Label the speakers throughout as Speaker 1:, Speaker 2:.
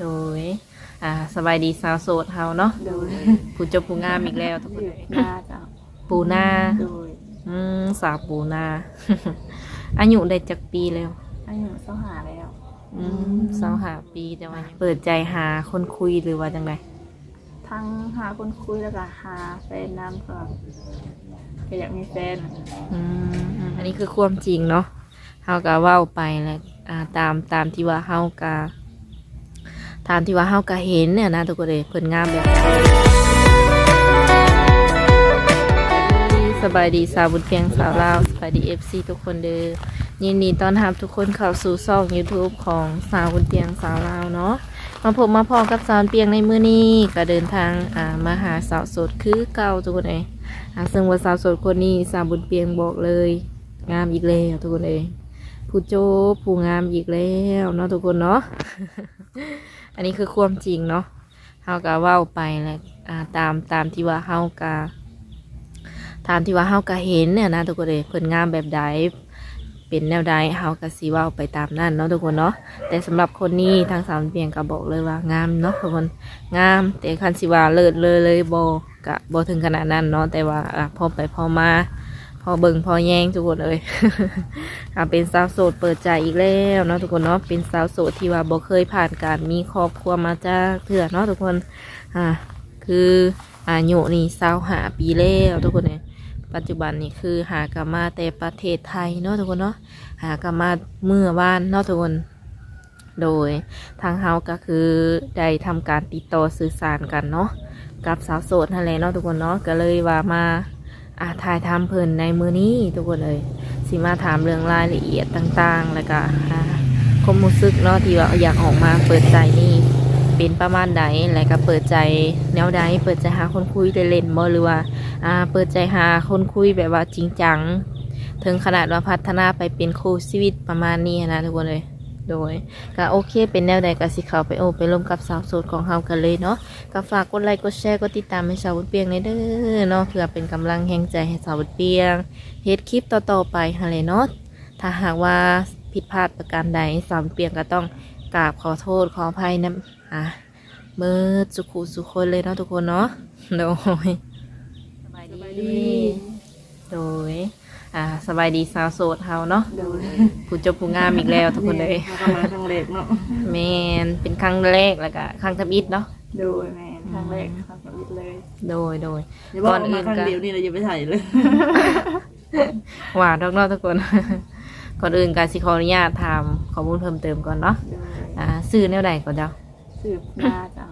Speaker 1: โดยอ่าสบายดีสาวโสดเฮาเนาะ
Speaker 2: โดย
Speaker 1: ผู้เจบผู้งามอีกแล้วทุกคน
Speaker 2: อยู่หน้าเจ้า
Speaker 1: ปูนา
Speaker 2: โดย
Speaker 1: อืมสาวปูนา อายุได้จักปีแล้ว
Speaker 2: อายุเสาหาแล้ว
Speaker 1: อืมสาวหาปีแต่ว่าเปิดใจหาคนคุยหรือว่าจังได
Speaker 2: ทั้งหาคนคุยแล้วก็หาแฟนนำก็ก็อยากมีแฟน
Speaker 1: อืมอืมอันนี้คือความจริงเนาะเฮาก็เว้าไปแล้วอ่าตามตามที่ว่าเฮาก็ ตามที่ว่าเฮาก็เห็นเนี่ยนะทุกคนเลยเพิ่นงามแบบสบายดีสาวบุญเพียงสาวลาวสบายดี FC ทุกคนเด้อยินดีต้อนรับทุกคนเข้าสู่ช่อง YouTube ของสาวบุญเพียงสาวลาวเนาะมาพบมาพอกับสาวเพียงในมื้อนี้ก็เดินทางอ่ามาหาสาวโสดคือเก่าทุกคนเองอ่าซึ่งว่าสาวโสดคนนี้สาวบุญเพียงบอกเลย งามอีกแล้วทุกคนเองผู้โจบผู้งามอีกแล้วเนาะทุกคนเนาะ อันนี้คือความจริงเนาะเฮาก็เว้าไปแล้วตามตามที่ว่าเฮาก็ตามที่ว่าเฮาก็เห็นเนี่ยนะทุกคนเองเพิ่นงามแบบใดเป็นแนวใดเฮาก็สิเว้าไปตามนั้นเนาะทุกคนเนาะแต่สำหรับคนนี้ทางสามเพียงก็บอกเลยว่างามเนาะทุกคนงาม แต่คันสิว่าเลิศเลยเลยโบ่ก็บ่ถึงขนาดนั้นเนาะแต่ว่าพอไปพอมา พอเบิ่งพอแยงทุกคนเลยอ่าเป็นสาวโสดเปิดใจอีกแล้วเนาะทุกคนเนาะเป็นสาวโสดที่ว่าบ่เคยผ่านการมีครอบครัวมาจากเถื่อเนาะทุกคนอ่าคืออายุนี่สาวหาปีแล้วทุกคนเนี่ยปัจจุบันนี่คือหากลับมาแต่ประเทศไทยเนาะทุกคนเนาะหากลับมาเมื่อวานเนาะทุกคน โดยทางเฮาก็คือได้ทำการติดต่อสื่อสารกันเนาะกับสาวโสดนั่นแหละเนาะทุกคนเนาะก็เลยว่ามา อ่าถ่ายทำเพลินในมือนี้ทุกคนเลยสิมาถามเรื่องรายละเอียดต่างๆ แล้วก็ความรู้สึกเนาะที่ว่าอยากออกมาเปิดใจนี่เป็นประมาณใดแล้วก็เปิดใจแนวใดเปิดใจหาคนคุยเล่นๆบ่หรือว่าอ่า เปิดใจหาคนคุยแบบว่าจริงจังถึงขนาดว่าพัฒนาไปเป็นคู่ชีวิตประมาณนี้นะทุกคนเลย โดยก็โอเคเป็นแนวใดก็สิเข้าไปโอ้ไปร่วมกับสาวโสดของเฮากันเลยเนาะก็ฝากกดไลค์กดแชร์กดติดตามให้สาวบุญเปียงในเด้อเนาะเพื่อเป็นกำลังแห่งใจให้สาวบุญเปียงเฮ็ดคลิปต่อๆไปฮะเลยเนาะถ้าหากว่าผิดพลาดประการใดสาวบุญเปียงก็ต้องกราบขอโทษขออภัยนะอะเมื่อสุขุสุขคนเลยเนาะทุกคนเนาะโดยสบายดีโดย อ่าสบายดีสาวโสดเฮาเนาะ
Speaker 2: โดย
Speaker 1: ผู้เจบผู้งามอีกแล้วทุกคนเลย
Speaker 2: มาก็มาครั้งแรกเนาะ
Speaker 1: แมนเป็นครั้งแรกแล้วก็ครั้งทำอิฐเนาะ
Speaker 2: โดยแม่นครั้งแรกครั้งชีวิตเลย
Speaker 1: โดยโดย
Speaker 3: อย่าบอกว่ามาครั้งเดียวนี่เราจะไปถ่ายเลย
Speaker 1: ว่าดอกเนอกทุกคน ก่อนอื่นการสิขออนุญาตถามข้อมูลเพิ่มเติมก่อนเนาะ
Speaker 2: โดย
Speaker 1: อ่าซื้อแนวใดก่อนเจ้า
Speaker 2: สืบหน้าเจ้า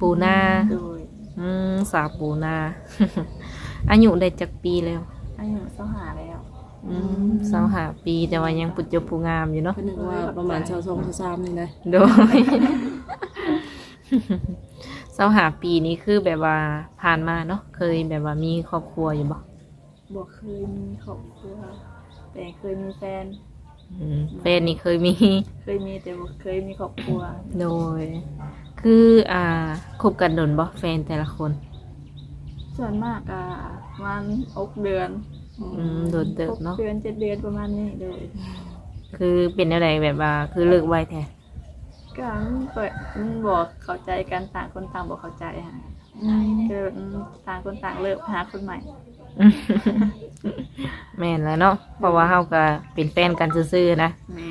Speaker 1: ปูนา
Speaker 2: โดย
Speaker 1: อืมสาวปูนา อายุได้จักปีแล้ว
Speaker 2: อายุเสาหาแล้ว
Speaker 1: อืมสาวหาปีแต่ว่ายังปุจจบผู้งามอยู่เนาะ
Speaker 3: ก็นึกว่าประมาณชาวทรงชาวซามนี่นะ
Speaker 1: โดย สาวหาปีนี้คือแบบว่าผ่านมาเนาะเคยแบบว่ามีครอบครัวอยู่บ่
Speaker 2: บอกเคยมีครอบครัวแต่เคยมีแฟน
Speaker 1: อืมแฟนนี่เคยมี
Speaker 2: เคยมีแต่บ่เคยมีครอบครัว
Speaker 1: โดย คืออ่าคบกันโดนบ่แฟนแต่ละคน
Speaker 2: ส่วนมากอะ ประมันอกเดือน
Speaker 1: อืมโดนเติบเนาะ
Speaker 2: หกเดือนเจ็ดเดือนประมาณนี้โดย
Speaker 1: คือเป็นอะไรแบบว่าคือเลิกไวแท้
Speaker 2: ก็มันเปิดมันบอกเข้าใจกันต่างคนต่างบอกเข้าใจฮะคืออืมต่างคนต่างเลิกหาคนใหม่
Speaker 1: แม่นแล้วเนาะเพราะว่าเฮาก็เป็นแฟนกันซื่อๆนะ
Speaker 2: แม่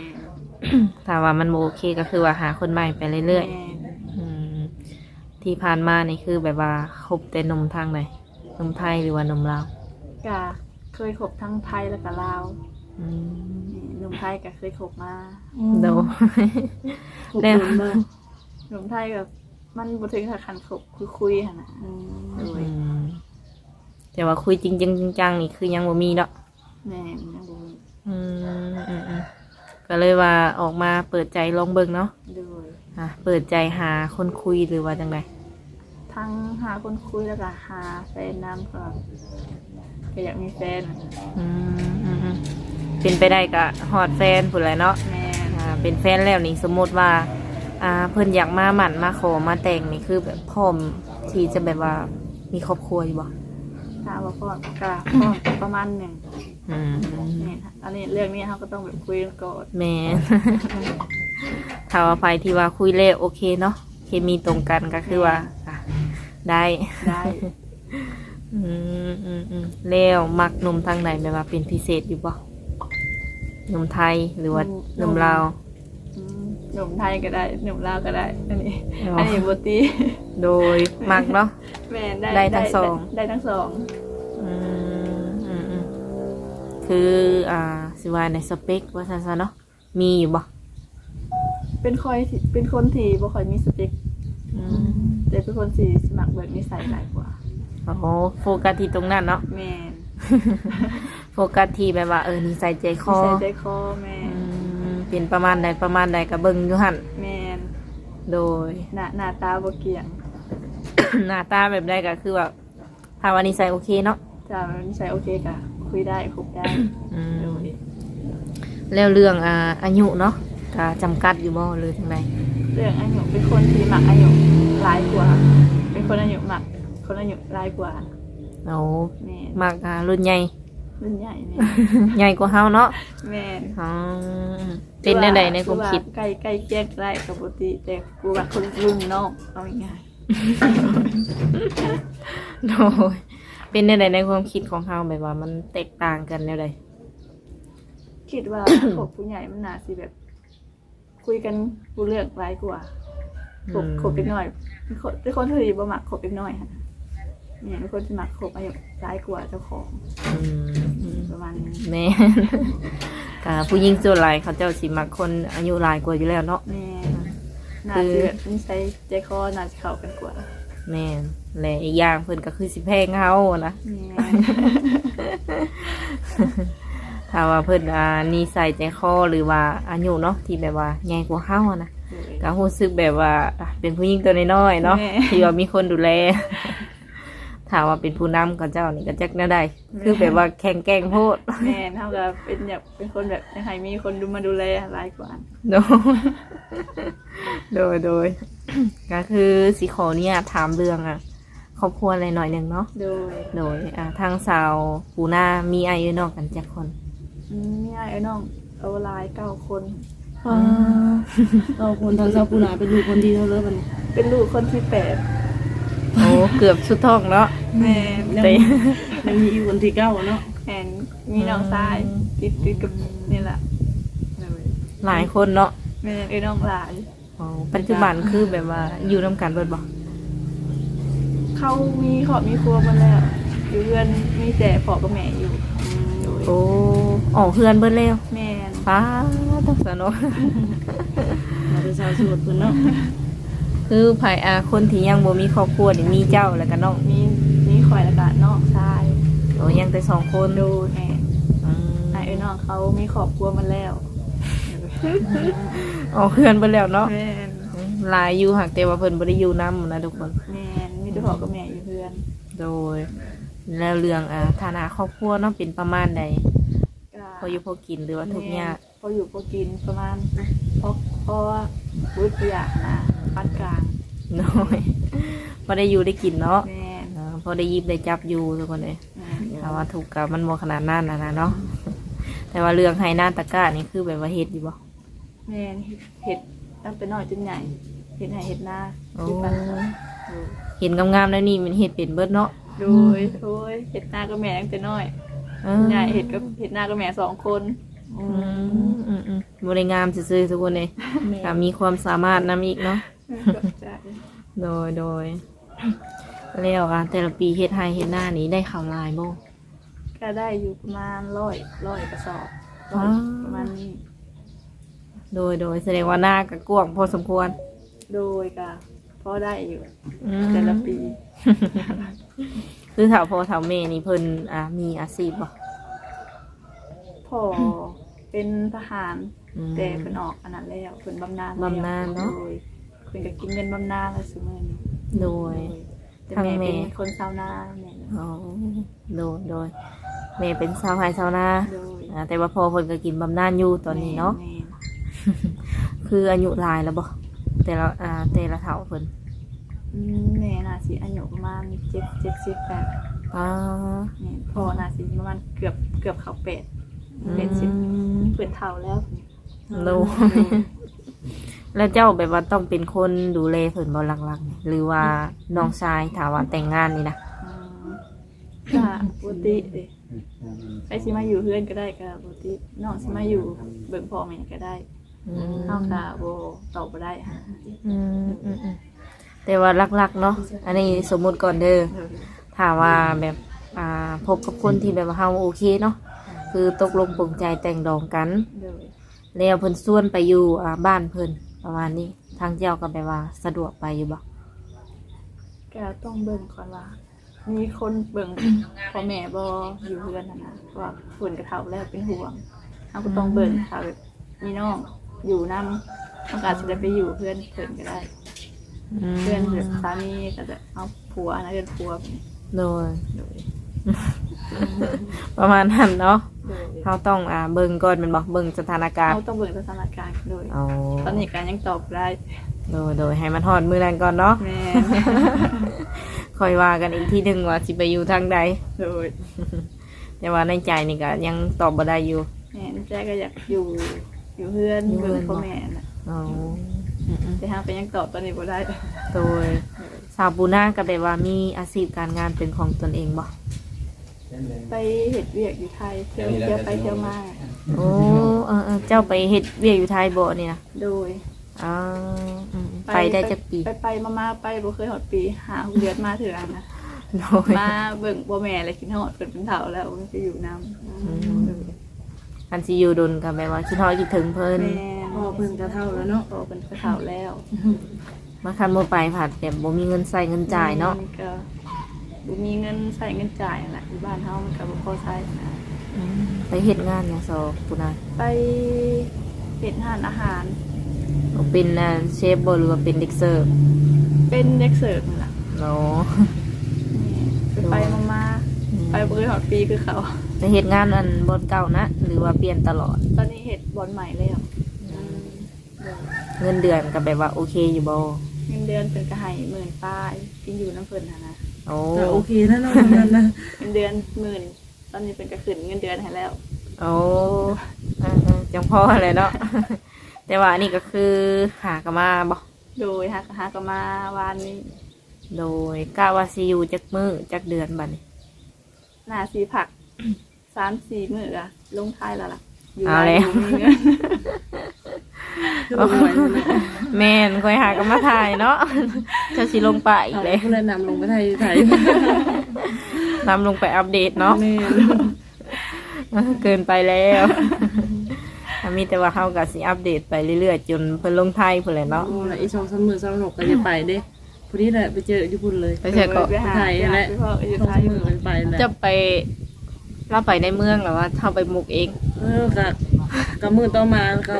Speaker 1: ถ้าว่ามันบ่โอเคก็คือว่าหาคนใหม่ไปเรื่อย
Speaker 2: แม่
Speaker 1: ๆอืมที่ผ่านมานี่คือแบบว่าคบแต่หนมทางไหนห นมไทยหรือว่าหนมลาว
Speaker 2: ก็เคยคบทั้งไทยแล้วก็ลาว
Speaker 1: อืม
Speaker 2: นี่หนุ่มไทยก็เคยคบมา
Speaker 1: โด
Speaker 3: ขอบ
Speaker 1: แล้ว
Speaker 3: คุณมาก
Speaker 2: หนุ่มไทยกับมันบ่ถึงกับคันคบคือคุยหั่นน่ะโดย
Speaker 1: อืมแต่ว่าคุยจริงๆจังๆนี่คือยังบ่มีเนาะ
Speaker 2: แม่ยังบ่มี
Speaker 1: อืมอืมอืมก็เลยว่าออกมาเปิดใจลองเบิ่งเนาะ
Speaker 2: โดย
Speaker 1: อะเปิดใจหาคนคุยหรือว่าจังได
Speaker 2: ทั้งหาคนคุยแล้วก็หาแฟนนำก็ก็อยากมีแฟน
Speaker 1: อืมอืมอืมเป็นไปได้ก็ฮอดแฟนพุ่นแหละเนาะ
Speaker 2: แม่
Speaker 1: อ่าเป็นแฟนแล้วนี่สมมติว่า อ่าเพิ่นอยากมาหมั่นมาขอมาแต่งนี่คือแบบพร้อมที่จะแบบว่ามีครอบครัวอยู่บ่
Speaker 2: ถามว่าพ่อก็พ่อประมาณหนึ่ง
Speaker 1: อืม
Speaker 2: นี่อันนี้เรื่องนี้เขาก็ต้องแบบคุยกันก่อน
Speaker 1: แม่ ถ้าว่าไปที่ว่าคุยแล้วโอเคเนาะเคมีตรงกันก็คือว่าอะ ได้
Speaker 2: ได้
Speaker 1: อืมอืมอืมแล้วมักหนุ่มทางไหนแบบว่าเป็นพิเศษอยู่บ่หนุ่มไทยหรือว่าหนุ่มลาว
Speaker 2: อืมหนุ่มไทยก็ได้หนุ่มลาวก็ได้ อันนี้
Speaker 1: อ๋ออั
Speaker 2: อันนี้บตี
Speaker 1: โดยมักเนาะ
Speaker 2: แม่นได้
Speaker 1: ได้ทั้งสอง
Speaker 2: ได้ทั้งสอง
Speaker 1: อืมอืมอืมคืออ่าสิว่าในสเปคว่าซั่นซะเนาะมีอยู่บ่
Speaker 2: เป็นคอยที่เป็นคนที่บ่ค่อยมีสเปค
Speaker 1: อืม
Speaker 2: แต่เป็นคนที่สมัครแบบนิสัยหลายกว่า
Speaker 1: โอ้โหโฟกัสที่ตรงนั้นเนาะ
Speaker 2: แม่น
Speaker 1: โฟกัสที่แบบว่าเออนิสัยใจค
Speaker 2: นิ
Speaker 1: อ
Speaker 2: สัยใจคอแม่
Speaker 1: อื
Speaker 2: น
Speaker 1: มเป็นประมาณใดประมาณใดก็เบิ่งอยู่หั่น
Speaker 2: แม่น
Speaker 1: โดย
Speaker 2: หน้าหน้าตาบ่เกี่ยง
Speaker 1: หน้าตาแบบใดก็คือแบบถ้าว่านิสัยโอเคเนาะ
Speaker 2: จ้านิสัยโอเคกะคุยได้คุยได้
Speaker 1: อืม
Speaker 2: โดย
Speaker 1: แล้วเรื่องอ่าอายุเนาะก็จำกัดอยู่บ่หรือจังได
Speaker 2: เรื่องอายุเป็นคนที่หมักอายุหลายกว่า เป็นคนอายุหมัก คนอายุหลายกว่า
Speaker 1: เอา
Speaker 2: แม่น
Speaker 1: มากอ่ารุ่นใหญ่
Speaker 2: รุ่นใหญ่แม่น
Speaker 1: ใหญ่กว่าเฮาเนาะ
Speaker 2: แม่น
Speaker 1: อ๋อเป็นได้ใดในความคิด
Speaker 2: ใกล้ใกล้แจ้งได้กับปกติแต่กูแบบคนรุ่นน้องเอาง่าย
Speaker 1: โดยเป็นได้ใดในความคิดของเฮาแบบว่ามันแตกต่างกันแนวใด
Speaker 2: ๆคิดว่าขบผู้ใหญ่มันน่าสิแบบ คุยกันกูเลือกหลายกว่าขบขบเล็กน้อยเป็นคนเป็นคนที่บ่มักขบเล็กน้อยค่ะเนี่ยเป็นคนที่มักขบอายุหลายกว่าเจ้าของ
Speaker 1: อืมอืม
Speaker 2: ประมาณนี้
Speaker 1: แม่นกะผู้หญิงส่วนหลายเขาเจ้าสิมักคนอายุหลายกว่าอยู่แล้วเนาะ
Speaker 2: แม่น่าสิแบบนิสัยใจคอน่าจะเข้ากันกว่า
Speaker 1: แม่นและอีกอย่างเพิ่นก็คือสิแพงเฮานะ
Speaker 2: แม่
Speaker 1: ถ้าว่าเพิ่นอ่านิสัยใจคอหรือว่าอายุเนาะที่แบบว่าใหญ่กว่าเฮาอะนะก็รู้สึกแบบว่าอะเป็นผู้หญิงตัวน้อยๆเนาะ
Speaker 2: แม่
Speaker 1: ที่ว่ามีคนดูแลถ้าว่าเป็นผู้นำกับเจ้านี่ก็จักแน่ได้ คือแบบว่าแข่งแกล้งโพด
Speaker 2: แม่เท่ากับเป็นแบบเป็นคนแบบยังไงมีคนดูมาดูแลหลายกว่า
Speaker 1: โดยโดยโดยก็คือสิขอเนี่ยถามเรื่องอะครอบครัวอะไรหน่อยหนึ่งเนาะ
Speaker 2: โดย
Speaker 1: โดยอ่าทางสาวปูนามีอายุนอกกันจักคน
Speaker 2: อืมนี่ไอ้น้อง เอาหลายเก้าคน
Speaker 3: เราคนทางเจ้าปูนาเป็นลูกคนดีเท่าเลยมัน
Speaker 2: เป็นลูกคนที่แปด
Speaker 1: โอ้เกือบสุดท้องเนาะ
Speaker 2: แม่
Speaker 3: ยัง
Speaker 1: แต่
Speaker 3: ยังมีอีกคนที่เก้าเนาะ
Speaker 2: แอนมีน้องชายติดติดกับนี่แหละโดย
Speaker 1: หลายคนเนาะ
Speaker 2: แม่ไอ้น้องหลาย
Speaker 1: อ๋อปัจจุบันคือแบบว่าอยู่น้ำกันเบิดบ่
Speaker 2: เขามีขอบมีครัวมาแล้วอยู่เพื่อนมีแต่พ่อกับแม่อยู่ โดย
Speaker 1: โอ้ออกเพื่อนเบิดแล้ว
Speaker 2: แม่น
Speaker 1: ป้าต้องสนุก
Speaker 3: เราเป็นชาวสมุทรเพิ่นเนาะ
Speaker 1: คือภายอาคนที่ยังบ่มีครอบครัวนี่มีเจ้าแล้วก็น้อง
Speaker 2: มีมีคอยและกันน้องชาย
Speaker 1: โอ้ยังแต่สองคน
Speaker 2: ดูแม่
Speaker 1: อืม
Speaker 2: ไอ้น้องเขามีครอบครัวมาแล้ว
Speaker 1: ออกเพื่อนเบิดแล้วเนาะ
Speaker 2: แม่น
Speaker 1: หลายอยู่หักแต่ว่าเพิ่นบ่ได้อยู่นํนะทุกคน
Speaker 2: แม่นมีแต่พ่อกับแม่อยู่เพื่อน
Speaker 1: โดย แล้วเรื่องอ่าฐานะครอบครัวเนาะเป็นประมาณใด
Speaker 2: ก็
Speaker 1: พออยู่พอกินหรือว่าทุกข์ยาก
Speaker 2: พออยู่พอกินประมาณพอพอวุฒิอยากนะปานกลาง
Speaker 1: น้อยพอได้อยู่ได้กินเนาะ
Speaker 2: แม่น
Speaker 1: อ่าพอได้หยิบได้จับอยู่ทุกคนเลย
Speaker 2: แม่น
Speaker 1: ถ้าว่าถูกกับมันบ่ขนาดนั้นนะนะเนาะแต่ว่าเรื่องไฮหน้าตะกร้านี่คือแบบว่าเฮ็ดอยู่บ่
Speaker 2: แม่นเห็ดตั้งแต่น้อยจนใหญ่เห็ดไหนเห็ดหน้า
Speaker 1: โอ้
Speaker 2: คือปันดู
Speaker 1: เห็นงามๆแล้วนี่มันเฮ็ดเป็นเบิดเนาะ
Speaker 2: โดยโอ้ยเห็ดหน้าก็แม่ตั้งแต่น้อย
Speaker 1: เออ
Speaker 2: ใหญ่เห็ดก็เห็ดหน้าก็แม่สองคน
Speaker 1: อืมอืมอืมบ่ได้งามซื่อๆทุกคนเลยก็มีความสามารถนํอีกเนาะ
Speaker 2: ตกใจ
Speaker 1: โดยโดยแล้วอะแต่ละปีเฮ็ดไฮเฮ็ดหน้านี้ได้ข่าวลายบ่
Speaker 2: ก็ได้อยู่ประมาณร้อยร้อยกระสอบร้อย
Speaker 1: ว้าว
Speaker 2: ประมาณนี้
Speaker 1: โดยโดยแสดงว่าหน้าก็กว้างพอสมควร
Speaker 2: โดยก็ พอได้อยู่
Speaker 1: อืม
Speaker 2: แต่ละปี
Speaker 1: คือถาวพ่อถาวแม่นี่เพิ่นอ่ามีอาชีพบ่
Speaker 2: พ่อเป็นทหาร
Speaker 1: อืม
Speaker 2: แต่เป็นออกอันนั้นแล้วเป็นบำนาญแล้ว
Speaker 1: บำนาญเนอะ
Speaker 2: โดยเป็นก็กินเงินบำนาญแล้วสมือนี้
Speaker 1: โดย
Speaker 2: แต่
Speaker 1: ทาง
Speaker 2: แม่
Speaker 1: แม่
Speaker 2: เป็นคนชาวนาแม่
Speaker 1: อ๋อโดยโดยแม่เป็นสาวไฮสาวนา
Speaker 2: โดย
Speaker 1: อ่าแต่ว่าพ่อเพิ่นก็กินบำนาญอยู่ตอนนี้เนาะ
Speaker 2: แม่
Speaker 1: คืออายุหลายแล้วบ่ แต่ละอ่าแต่ละเฒ่าเพิ่น
Speaker 2: อืมแม่น่าสิอายุประมาณเจ็ดเจ็ดสิบแปด
Speaker 1: อ่า
Speaker 2: แม่พ่อน่าสิประมาณเกือบเกือบเข้าเป็ดเป็ดสิบ
Speaker 1: อืม
Speaker 2: เปิดเท่าแล้ว
Speaker 1: โลแล้วเจ้าแบบว่าต้องเป็นคนดูแลเพิ่นบ่หลักๆนี่หรือว่าน้องชายถามว่าแต่งงานนี่นะ
Speaker 2: อืมก็ปกติเด้ใครสิมาอยู่เพื่อนก็ได้ก็ปกติน้องสิมาอยู่เบิ่งพ่อแม่ก็ได้
Speaker 1: อืม
Speaker 2: เฮาก็บ่ตอบบ่ได้ฮะ
Speaker 1: อืมอืมอืมแต่ว่าหลักๆเนาะอันนี้สมมุติก่อนเด้อถ้าว่าแบบอ่าพบกับคนที่แบบว่าเฮาโอเคเนาะคือตกลงปลงใจแต่งดองกัน
Speaker 2: โดย
Speaker 1: แล้วเพิ่นส่วนไปอยู่อ่าบ้านเพิ่นประมาณนี้ทางเจ้าก็แบบว่าสะดวกไปอยู่บ่
Speaker 2: ก็ต้องเบิ่งก่อนว่า มีคนเบิ่งพ่อแม่บ่อยู่เพื่อนน่ะนะเพราะว่าเพิ่นก็เฒ่าแล้วเป็นห่วงเฮาก็ต้องเบิ่งถ้าแบบมีน้อง อยู่นำเฮาก็อาจสิได้ไปอยู่เพื่อนเพิ่นก็ได้ เพื่อนแบบสามีก็จะเอาผัวนะเพื่อนผัวแบบนี้
Speaker 1: โดย
Speaker 2: โดย
Speaker 1: ประมาณนั้นเนาะ
Speaker 2: โดย
Speaker 1: เขาต้องอ่าเบิ่งก่อนแมันบอกเบิ่งสถานการณ์
Speaker 2: เราต้องเบิ่งสถานการณ์โดย
Speaker 1: เอา
Speaker 2: ตอนนี้การยังตอบได้
Speaker 1: โดยโดยให้มันฮอดมือนั้นก่อนเนาะ
Speaker 2: แม่
Speaker 1: คอยว่ากันอีกทีหนึ่งว่าสิไปอยู่ทางใด
Speaker 2: โดย
Speaker 1: แต่ว่าในใจนี่ก็ยังตอบบ่ได้อยู่
Speaker 2: แม่แจ้ก็อยากอยู่ อยู่เพื่อน
Speaker 1: อยู่เพื่
Speaker 2: เบิ่
Speaker 1: อน
Speaker 2: งพ่อแม่น่ะ
Speaker 1: เอา
Speaker 2: แต่หาก็ยังตอบตอนนี้บ่ได้
Speaker 1: โดยสาวปูนาก็แบบว่ามีอาชีพการงานเป็นของตนเองบ่
Speaker 2: ไปเฮ็ดเวียกอยู่ไทยเที่ยวเที่ยวไปเที่ยวมา
Speaker 1: โอ้เออเออเจ้าไปเฮ็ดเวียกอยู่ไทยบ่นี่นะ
Speaker 2: โดย
Speaker 1: อ๋ออืมไปได้จักปี
Speaker 2: ไปไปมามาไปบ่เคยหอดปีหาเดือนมาเถื่อนะ
Speaker 1: โดย
Speaker 2: มาเบิ่งบ่แม่เลยกินฮอดเพิ่นเป็นเฒ่าแล้วมันไปอยู่นำ
Speaker 1: คันสิอยู่ดนก็แบบว่าคิดฮอดคิดถึงเพิ่น
Speaker 2: แม่
Speaker 3: พ่อเพิ่นก็เท่าแล้วเนาะ
Speaker 2: โตเป็นกระเฒ่าแล้ว
Speaker 1: มาคันบ่ไปผัดแบบบ่มีเงินใส่เงินจ่ายเนาะ
Speaker 2: มัก็บ่มีเงินใส่เงินจ่ายนั่นแหละอยู่บ้านเฮามันก็บ่พอใช้นะ
Speaker 1: ไปเฮ็ดงานอย่างซอปูนา
Speaker 2: ไปเป็นร้านอาหาร
Speaker 1: เป็นอ่าเชฟบ่หรือว่าเป็นเด็กเสิร์ฟ
Speaker 2: เป็นเด็กเสิร์ฟนั่นแหละ
Speaker 1: เนาะ
Speaker 2: นี่ไปไปมามา ไปบ่เคยหอดปีคือเขา
Speaker 1: ไปเฮ็ดงานอันบนเก่านะ หรือว่าเปลี่ยนตลอด
Speaker 2: ตอนนี้เฮ็ดบอลใหม่แล้ว
Speaker 1: เงินเดือนก็แบบว่าโอเคอยู่บ่
Speaker 2: เงินเดือนเป็นก็ให้หมื่นป้ายกินอยู่น้ำเพิ่นหั่นนะ
Speaker 1: โอ้
Speaker 3: แต่โอเคนะน้องนั่นนะ
Speaker 2: เงินเดือนหมื่นตอนนี้เป็นก็ขึ้นเงินเดือนให้แล้ว
Speaker 1: โอ้อ่าๆจังพ่อเลยเนาะ แต่ว่าอันนี้ก็คือหากนมาบ่
Speaker 2: โดยหากหากนมาวานนี้
Speaker 1: โดยกะว่าสิอยู่จักมื้อจักเดือนบัดนี้
Speaker 2: หน้าสีผักสามสี่มื้ออะลงท้ายแล้วล่ะอยู่
Speaker 1: เอา
Speaker 2: บ้าน
Speaker 1: แล้ว
Speaker 2: อยู่มีเงิน
Speaker 3: คือบ่ไหวเลยนะ
Speaker 1: แม่นคอยหากันมาถ่ายเนาะจะสิลงไปอี
Speaker 3: เอา
Speaker 1: กเลย
Speaker 3: ผู้แนะนำลงไปไทยไทย
Speaker 1: นำลงไปอัปเดตเนาะ
Speaker 3: แม่น
Speaker 1: เกินไปแล้วมีแต่ว่าเฮาก็สิอัปเดตไปเรื่อยๆ จนเพิ่นลงไทยพุ่นแหละเนาะ
Speaker 3: โอ้ละอีสองสามมือสองหกก็จะไปเด้ พอดีแหละไปเจออยู่พุ่นเลย
Speaker 1: ไปเจอก็
Speaker 2: ไปหา
Speaker 3: ไทย
Speaker 2: ไปหา
Speaker 3: แหละ
Speaker 2: ไปพ่ออยู่
Speaker 3: สอง
Speaker 2: ไท
Speaker 3: สายมมือกันไปแหละ
Speaker 1: จะไปเราไปในเมืองหรือว่าเท่าไปมุกเอง
Speaker 3: เออก็ก็มือต่อมาก็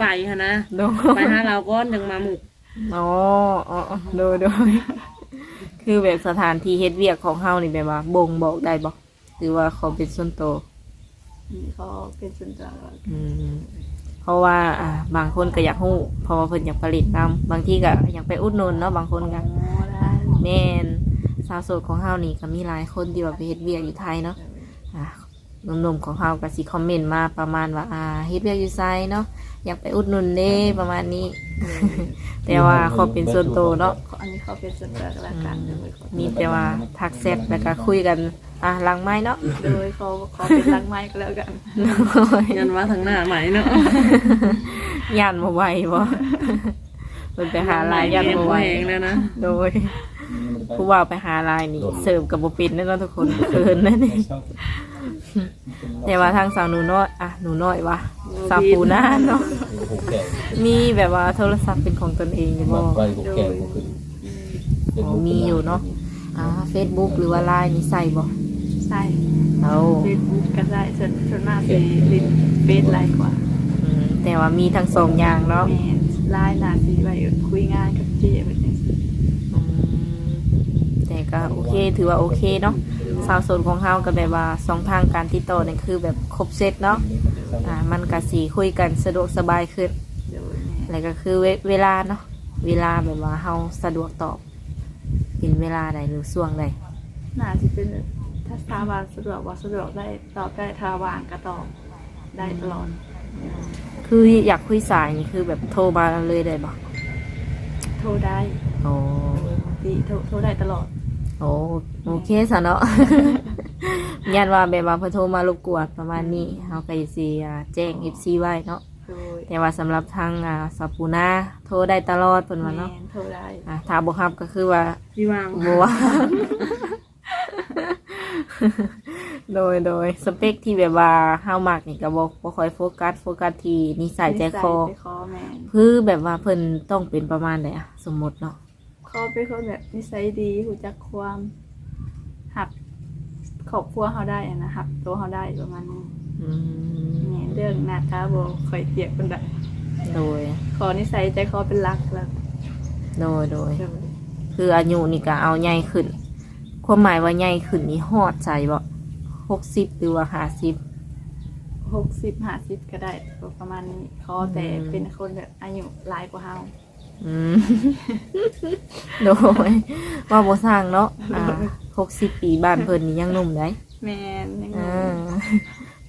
Speaker 3: ไปฮะนะ
Speaker 1: โด
Speaker 3: ไปหาเราก้อนยังมาหมุก
Speaker 1: อ๋ออ๋อโดยโดยคือแบบสถานที่เฮ็ดเวียกของเฮานี่แบบว่าบ่งบอกได้บ่หรือว่าเขาเป็นส่วนตัว
Speaker 2: อืมเขาเป็นส่วนตัว
Speaker 1: อืมเพ ราะว่าอ่าบางคนก็อยากฮู้เพราะว่าเพิ่นอยากผลิตนำบางทีก็อยากไปอุดหนุนเนาะบางคนก็แม่นสาวโสดของเฮานี่ก็มีหลายคนที่ว่าไปเฮ็ดเวียกอยู่ไทยเนาะอ่าหนุ่มๆของเฮาก็สิคอมเมนต์มาประมาณว่าอ่าเฮ็ดเวียกอยู่ไซเนาะ อยากไปอุดหนุนเด้ประมาณนี้ แต่ว่าเขาเป็นส่วนตัวเนาะ
Speaker 2: อันนี้เขาเป็นส่วนตัวกันละกันโดย
Speaker 1: มีแต่ว่าทักแซดแล้วก็คุยกัน อะหลังไม้เนาะ
Speaker 2: โดยเขาเขาเป็นรังไม้ก็แล้วกัน
Speaker 3: ยันว่าทางหน้าใหม่เนาะ
Speaker 1: ย่านมาไหวบ่เพิ่นไปหาลายย่านมาไหว
Speaker 3: แหงแล้วนะ
Speaker 1: โดยผู้ว่าไปหาลายนี่เสิร์ฟกับบ่เป็นแน่เนาะทุกคนเกินนั่นนี่ แต่ว่าทางสาวหนูน้อยอะหนูน้อยวะสาวปูนาเนาะ
Speaker 4: ผูกแขน
Speaker 1: มีแบบว่าโทรศัพท์เป็นของตนเองอยู่บ่
Speaker 4: ไปผูกแขนผูกขึ้น
Speaker 1: อ๋อมีอยู่เนาะอ่า Facebook หรือว่า Line นี่ใส่บ่
Speaker 2: ใช่
Speaker 1: เอา
Speaker 2: เฟซบุ๊กก็ได้ส่วนส่วนมากเป็นลินเฟซไลน์กว่า
Speaker 1: อืมแต่ว่ามีทั้งสองอย่างเนาะ
Speaker 2: แม่ไลน์นานสีไว้คุยงานกับเจ๊แบบนี้
Speaker 1: อืมแต่ก็โอเคถือว่าโอเคเนาะ สาวโสดของเฮาก็แบบว่าสองทางการติดต่อเนี่ยคือแบบครบเซตเนาะอ่ามันก็สีคุยกันสะดวกสบายขึ้น
Speaker 2: โดยแม่
Speaker 1: แล้วก็คือเวเวลาเนาะเวลาแบบว่าเฮาสะดวกตอบเป็นเวลาใดหรือช่วงใด
Speaker 2: น่าจะเป็นแบบถ้าทาวาสะดวกว่าสะดวกได้ตอบได้ทาวางก็ตอบได้ตลอด
Speaker 1: อคืออยากคุยสายนี่คือแบบโทรมาเลยได้บ่
Speaker 2: โทรได้
Speaker 1: โอ้
Speaker 2: ดีโทรโทรได้ตลอด
Speaker 1: โอ้โอเคซะเนาะ ยันว่าแบบว่าเพิ่นโทรมารบกวนประมาณนี้เฮาก็สิอ่าแจ้ง FC ไว้เนาะ
Speaker 2: โดย
Speaker 1: แต่ว่าสำหรับทางอ่าสับปูนาโทรได้ตลอดเพิ่นว่าเนาะ
Speaker 2: แม่นโทรได้
Speaker 1: อ่าถ้าบ่รับก็คือว่า
Speaker 3: พี่วาง
Speaker 1: บ่ว่างโดยโดยสเปคที่แบบว่าเฮามักนี่ก็บ่บ่ค่อยโฟกัสโฟกัสที่นิสัยใจคอ
Speaker 2: นิสัยใจคอแม่น
Speaker 1: คือแบบว่าเพิ่นต้องเป็นประมาณใดอะสมมติเนาะ
Speaker 2: คอเป็นคนแบบนิสัยดีหูจักความหักครอบครัวเขาได้อะนะหักตัวเขาได้ประมาณนี้
Speaker 1: อืม
Speaker 2: แม่นเรื่องหน้าตาบ่ค่อยเทียบกันได้
Speaker 1: โดย
Speaker 2: ขอนิสัยใจคอเป็นหลักแล้ว
Speaker 1: โดยโดย คืออายุนี่ก็เอาใหญ่ขึ้น ความหมายว่าใหญ่ขึ้นนี่ฮอดใจบ่หกสิบหรือว่าห้าสิบ
Speaker 2: หกสิบห้าสิบก็ได้ประมาณนี้ขอแต่
Speaker 1: อืม
Speaker 2: เป็นคนแบบอายุหลายกว่าเฮา
Speaker 1: อืมโดยว่าบ่สร้างเนาะอ่าหกสิบปีบ้านเพิ่นนี่ยังหนุ่มได้
Speaker 2: แม่นยัง
Speaker 1: อ่
Speaker 2: งงา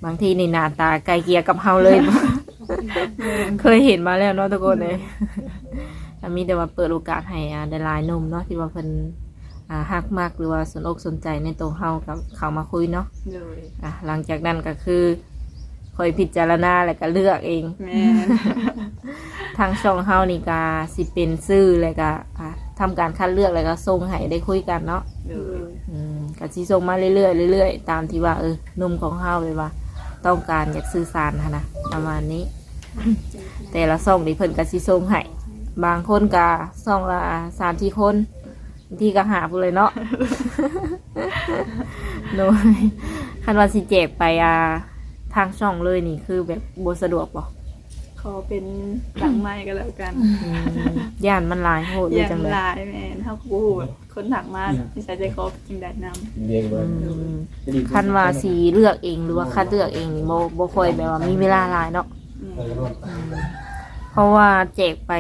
Speaker 1: บางทีนี่หน้าตาไกลเกลียกับเฮาเลย เคยเห็นมาแล้วเนาะทุกคนเลยอันมีแต่ว่าเปิดโอกาสให้อ่าได้หลายหนุ่มเนาะที่ว่าเพิ่นอ่าฮักมากหรือว่าสนอกสนใจในตัวเฮากับเขามาคุยเนาะ
Speaker 2: เลย
Speaker 1: อะหลังจากนั้นก็คือ คอยพิจารณาแล้วก็เลือกเอง
Speaker 2: แม่น
Speaker 1: ทางช่องเฮานี่ก็สิเป็นซื่อแล้วก็อะทำการคัดเลือกแล้วก็ส่งให้ได้คุยกันเนาะ
Speaker 2: เลย
Speaker 3: Ừ.
Speaker 1: อืมก็สิส่งมาเรื่อยๆเรื่อยๆตามที่ว่าเออหนุ่มของเฮาเลยว่า ต้องการอยากสื่อสารหั้นนะประมาณนี้ แต่ละซ่องนี่เพิ่นก็สิส่งให้บางคนก็ซ่องละสามที่คนบางทีก็หาผู้เลยเนาะ โดยคันว่าสิแจกไปอ่า ทางช่องเลยนี่คือแบบบ่สะดวกบ่
Speaker 2: ขอเป็นหลังไม้ก็แล้วกัน
Speaker 1: อืมย่านมันหลายโหดเลย
Speaker 2: ยั
Speaker 1: จัง
Speaker 2: ง
Speaker 1: เลย
Speaker 2: หลายแม่นเฮาก็บ่ฮู้แบบคนถักมานิสัยใจคอเป็นจังได๋นำ
Speaker 4: เรียกว่า
Speaker 1: อืมคันว่าสีเลือกเองหรือว่าคัดเลือกเองนี่บ่บ่ค่อยแบบว่ามีเวลาหลายเนาะ เพราะว่าแจกไป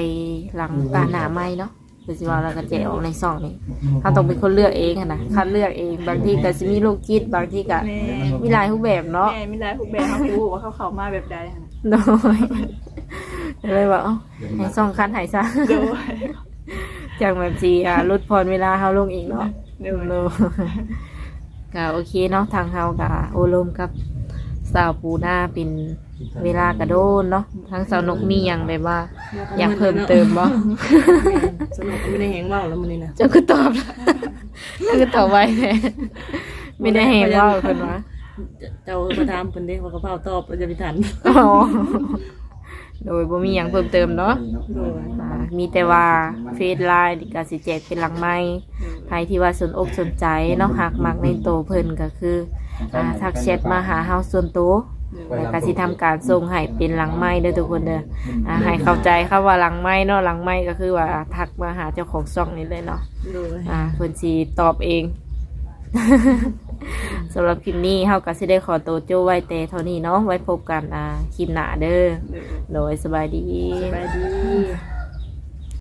Speaker 1: หลังการหนาไม้เนาะ คือสิว่าแล้วก็แจกออกในซองนี่เราต้องเป็นคนเลือกเองอะนะคัดเลือกเอง บางทีก็สิมีลูกคิดบางทีก็
Speaker 2: แม่
Speaker 1: มีหลายรูปแบบเนาะ
Speaker 2: แม่มีหลายรูปแบบเฮาก็บ่ฮู้ว่าเขาเข้ามาแบบใดหั่นน่ะ
Speaker 1: โดยเลยว่าเอ้าให้ซองคัดให้ซะ
Speaker 2: โดย
Speaker 1: จากแบบสีอะลดพรเวลาเฮาลงอีกเนาะ
Speaker 2: โดย
Speaker 1: โนก็โอเคเนาะทางเฮากับโอลมกับสาวปูหน้าเป็น เวลากระโดนเนาะทั้งสาวนกมีอย่างแบบว่า อยากเพิ่มเติมบ่
Speaker 3: สนุกไม่ได้แหงเว่าแล้วมันนี่นะ
Speaker 1: เจ้าคือตอบคือตอบไว้แท้ไม่ได้เห็นว่าเพิ่นว่า
Speaker 3: เจ้าประทามเพิ่นเด้ว่ากระเพราตอบเราจะไปทัน
Speaker 1: อ๋อโดยบ่มีหยังเพิ่มเติมเนาะ
Speaker 3: โดย
Speaker 1: อ่ามีแต่ว่าเฟซไลน์นี่ก็สิแจกเป็นหลังไม้ใครที่ว่าสนอกสนใจเนาะหากมักในโตวเพิ่นก็คืออ่าทักแชทมาหาเฮาส่วนตัว แล้วก็สิทำการส่งให้เป็นหลังไม้เด้อทุกคนเด้ออ่าให้เข้าใจครับว่าหลังไม้เนาะหลังไม้ก็คือว่าทักมาหาเจ้าของช่องนี้เลยเนาะ
Speaker 3: โดย
Speaker 1: อ่าเพิ่นสิตอบเอง สำหรับคลิปนี้เฮาก็สิได้ขอตัวโจไว้แต่เท่านี้เนาะไว้พบกันอ่าคลิปหน้าเด้อ
Speaker 2: โดย
Speaker 1: โดยสบายดี
Speaker 2: สบายดี